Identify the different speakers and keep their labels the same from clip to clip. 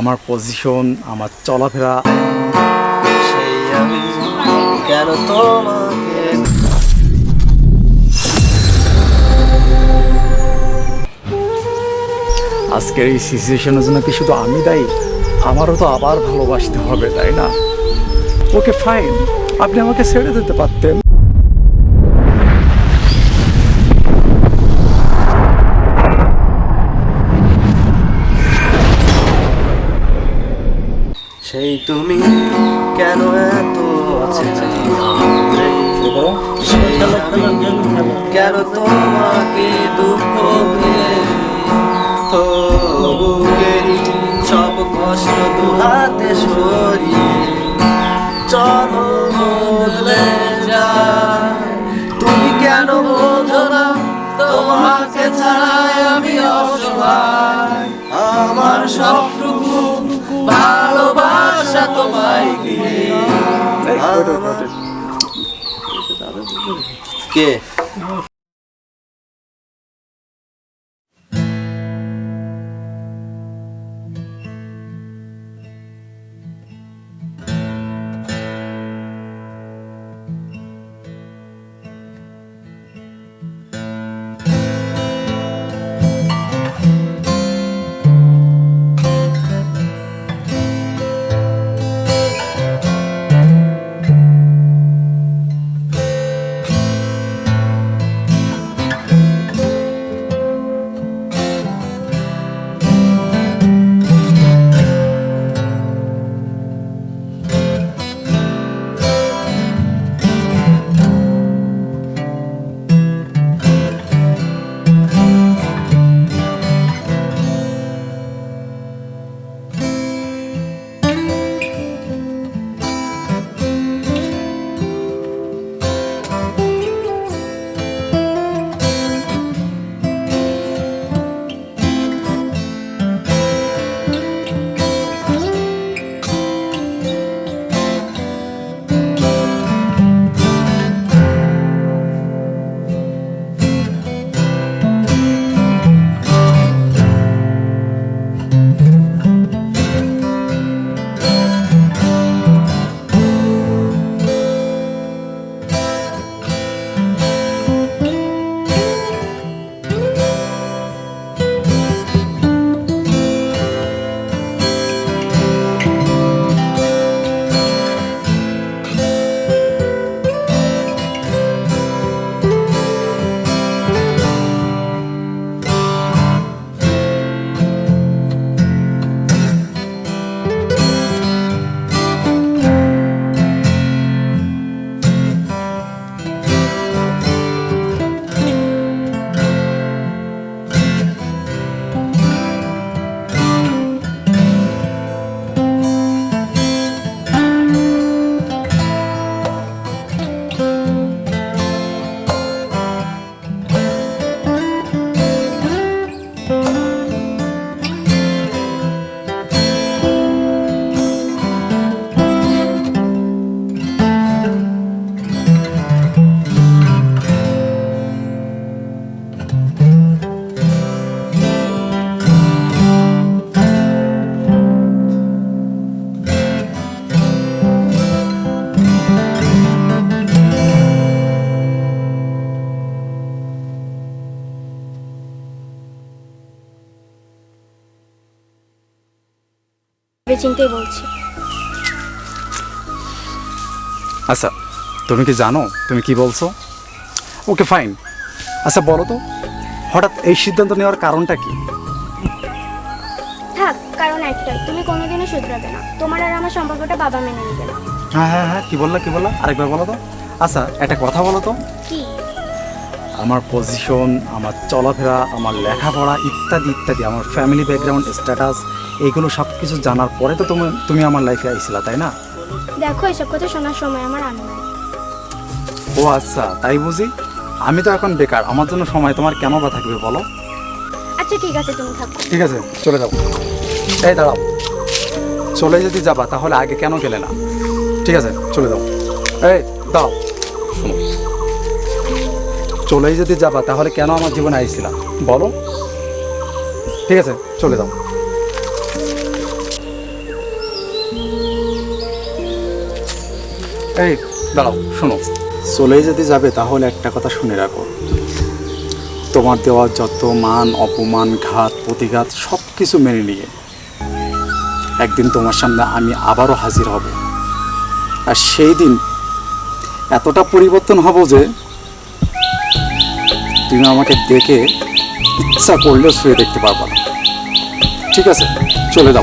Speaker 1: আমার পজিশন আমার চলাফেরা।
Speaker 2: সেই আমি কেন তোমাকে?
Speaker 1: আজকের এই সিচুয়েশনের জন্য কি শুধু আমি দায়ী? আমারও তো আবার ভালোবাসতে হবে তাই না? ওকে ফাইন আপনি আমাকে ছেড়ে দিতে পারতেন।
Speaker 2: তুমি কেন এত কেন তোমাকে দুঃখ দিলে বুকেরই সব কষ্ট দু হাতে সরিয়ে চলো তুমি কেন বোঝো না তোমাকে ছাড়াই আমি অসহায়? আমার সবটুকু কে?
Speaker 3: ভেবে চিন্তেই বলছি।
Speaker 1: আচ্ছা তুমি কি জানো? তুমি কি বলছো? ওকে ফাইন আচ্ছা বলো তো হঠাৎ এই সিদ্ধান্ত নেওয়ার কারণটা কি?
Speaker 3: থাক কারণ একটাই তুমি কোনোদিনও শুধরাবে না। তোমার আর আমার সম্পর্কটা বাবা মেনে নেবে না।
Speaker 1: হ্যাঁ হ্যাঁ হ্যাঁ কি বললা কি বললা? আরেকবার বলো তো। আচ্ছা একটা কথা বলো তো।
Speaker 3: কি?
Speaker 1: আমার পজিশন আমার চলাফেরা আমার লেখাপড়া ইত্যাদি ইত্যাদি আমার ফ্যামিলি ব্যাকগ্রাউন্ড স্ট্যাটাস এইগুলো সব কিছু জানার পরে তো তুমি তুমি আমার লাইফে আইছিলা তাই না?
Speaker 3: দেখো এসব কথা শোনার সময় আমার আনো নাই।
Speaker 1: ও আচ্ছা তাই বুঝি? আমি তো এখন বেকার আমার জন্য সময় তোমার কেন বা থাকবে বলো?
Speaker 3: আচ্ছা ঠিক আছে তুমি থাকো।
Speaker 1: ঠিক আছে চলে যাও। এই দাঁড়াও। চলে যদি যাবা তাহলে আগে কেন গেলে না? ঠিক আছে চলে যাও। এই দাও শোনো। চলেই যদি যাবা তাহলে কেন আমার জীবনে আইছিলা? বলো। ঠিক আছে চলে যাও। এই, দাঁড়াও, শোনো। চলে যদি যাবে, তাহলে একটা কথা শুনে রাখো। তোমার দেওয়া যত মান, অপমান, ঘাত, প্রতিঘাত সব কিছু মেনে নিয়ে। একদিন তোমার সামনে আমি আবারও হাজির হব। আর সেই দিন এতটা পরিবর্তন হব যে তুমি আমাকে দেখে ইচ্ছা করলেও শুয়ে দেখতে পারবা না। ঠিক আছে, চলে যাও।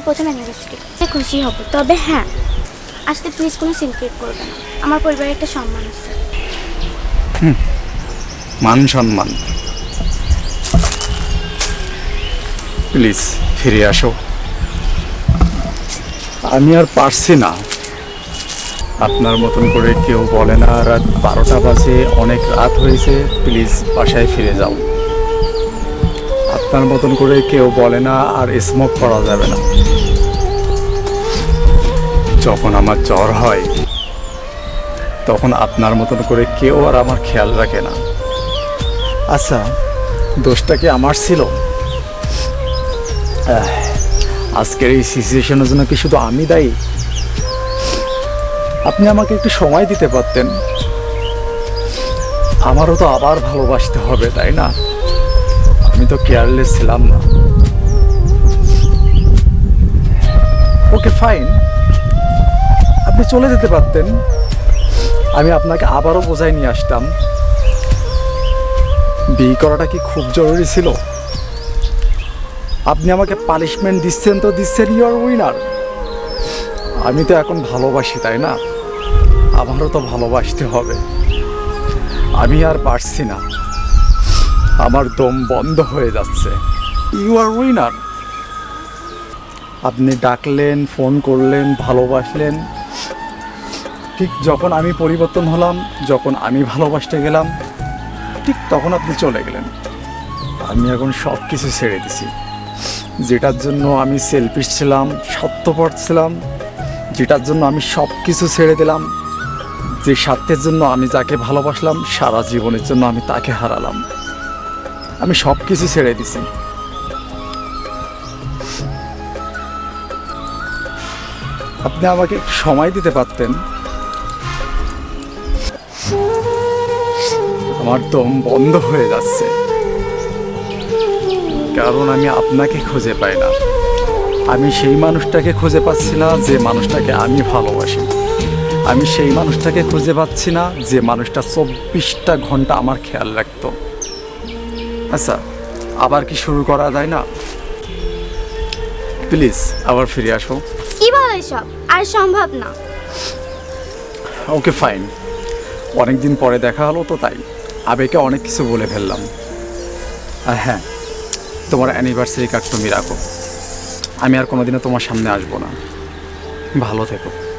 Speaker 3: বিয়ের প্রথম অ্যানিভার্সারি খুশি হব, তবে হ্যাঁ আসতে প্লিজ কোনো সিনক্রেট করবে না। আমার পরিবারের একটা সম্মান আছে।
Speaker 1: মান সম্মান। প্লিজ ফিরে আসো। আমি আর পারছি না। আপনার মতন করে কেউ বলে না, রাত বারোটা বাজে, অনেক রাত হয়েছে। প্লিজ বাসায় ফিরে যাও। আপনার মতন করে কেউ বলে না আর স্মোক করা যাবে না। যখন আমার জ্বর হয়, তখন আপনার মতন করে কেউ আর আমার খেয়াল রাখে না। আচ্ছা দোষটা কি আমার ছিল? আজকের এই সিচুয়েশনের জন্য কি শুধু আমি দায়ী? আপনি আমাকে একটু সময় দিতে পারতেন। আমারও তো আবার ভালোবাসতে হবে, তাই না? তো কেয়ারলেস ছিলাম না। Okay, fine. আপনি চলে যেতে পারতেন। আমি আপনাকে আবারও বোঝাই নিয়ে আসতাম। বিয়ে করাটা কি খুব জরুরি ছিল? আপনি আমাকে পানিশমেন্ট দিচ্ছেন তো দিচ্ছেন ইউর উইনার আমি তো এখন ভালোবাসি, তাই না? আমারও তো ভালোবাসতে হবে। আমি আর পারছি না। আমার দম বন্ধ হয়ে যাচ্ছে। ইউ আর উইনার আপনি ডাকলেন, ফোন করলেন, ভালোবাসলেন। ঠিক যখন আমি পরিবর্তন হলাম, যখন আমি ভালোবাসতে গেলাম, ঠিক তখন আপনি চলে গেলেন। আমি এখন সব কিছু ছেড়ে দিছি। যেটার জন্য আমি সেলফিশ ছিলাম, সত্যপর ছিলাম, যেটার জন্য আমি সব কিছু ছেড়ে দিলাম, যে স্বার্থের জন্য আমি যাকে ভালোবাসলাম, সারা জীবনের জন্য আমি তাকে হারালাম। আমি সব কিছু ছেড়ে দিছি। আপনি আমাকে সময় দিতে পারতেন? আমার দম বন্ধ হয়ে যাচ্ছে। কারণ আমি আপনাকে খুঁজে পাই না। আমি সেই মানুষটাকে খুঁজে পাচ্ছি না যে মানুষটাকে আমি ভালোবাসি। আমি সেই মানুষটাকে খুঁজে পাচ্ছি না যে মানুষটা চব্বিশটা ঘণ্টা আমার খেয়াল রাখতো। আচ্ছা আবার কি শুরু করা যায় না? প্লিজ আবার ফিরে আসো।
Speaker 3: কি বলো এসব? আর সম্ভব না।
Speaker 1: Okay fine. অনেক দিন পরে দেখা হলো তো তাই। আবেগে অনেক কিছু বলে ফেললাম। আর হ্যাঁ তোমার অ্যানিভার্সারি কার্ড তুমি রাখো। আমি আর কোনোদিনও তোমার সামনে আসব না। ভালো থেকো।